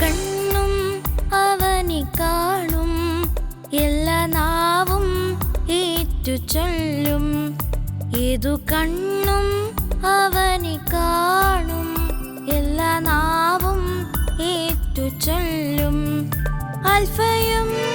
கண் ചൊല്ലും ഇതു കണ്ണും അവനി കാണും എല്ലാ നാവും ഏറ്റു ചൊല്ലും. അൽഫയും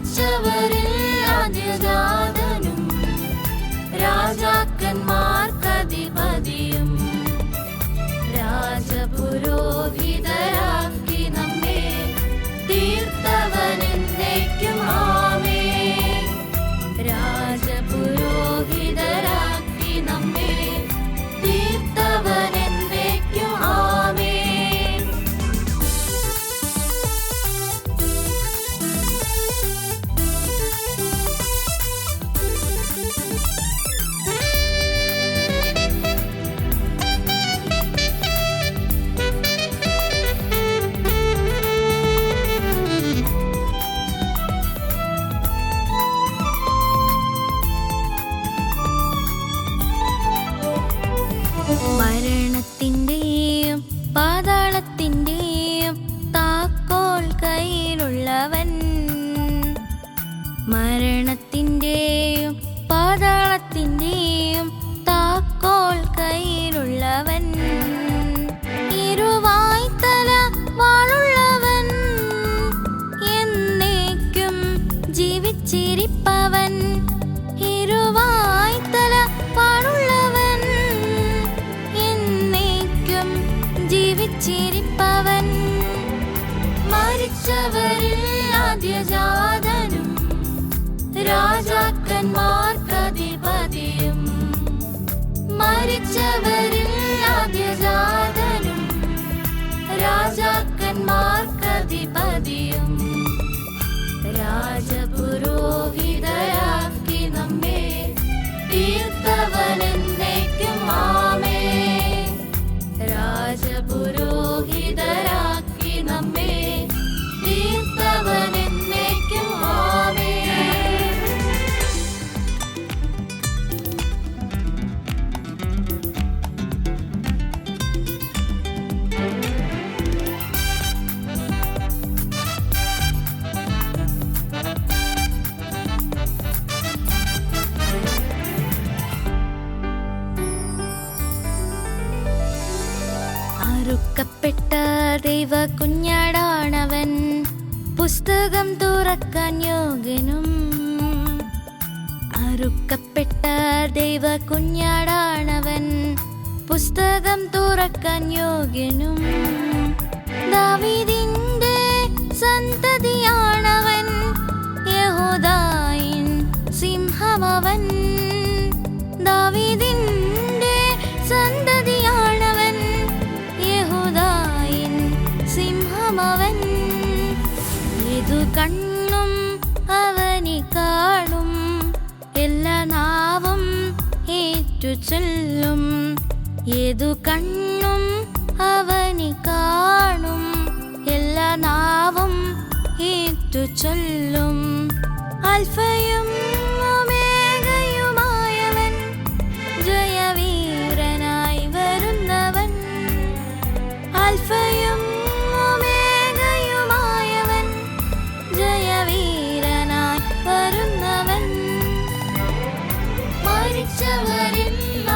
മരിച്ചവരിൽ ആദ്യജാതനും മരിച്ചവരിൽ ആദ്യജാതനും രാജാക്കന്മാർക്കധിപതിയും മരിച്ചവരിൽ ആദ്യജാതനും അറുക്കപ്പെട്ട ദൈവ കുഞ്ഞാടാണവൻ. പുസ്തകം തുറക്കാൻ യോഗ്യനും. അറുക്കപ്പെട്ട ദൈവ കുഞ്ഞാടാണവൻ. പുസ്തകം തുറക്കാൻ യോഗ്യനും. ചൊല്ലും. ഏതു കണ്ണും അവനി കാണും. എല്ലാ നാവും ഏറ്റു ചൊല്ലും. അൽഫയും ഒമേഗയുമായവൻ ജയവീരനായി വരുന്നവൻ. അൽഫയും ഒമേഗയുമായവൻ ജയവീരനായി വരുന്നവൻ. മരിച്ചവരിൽ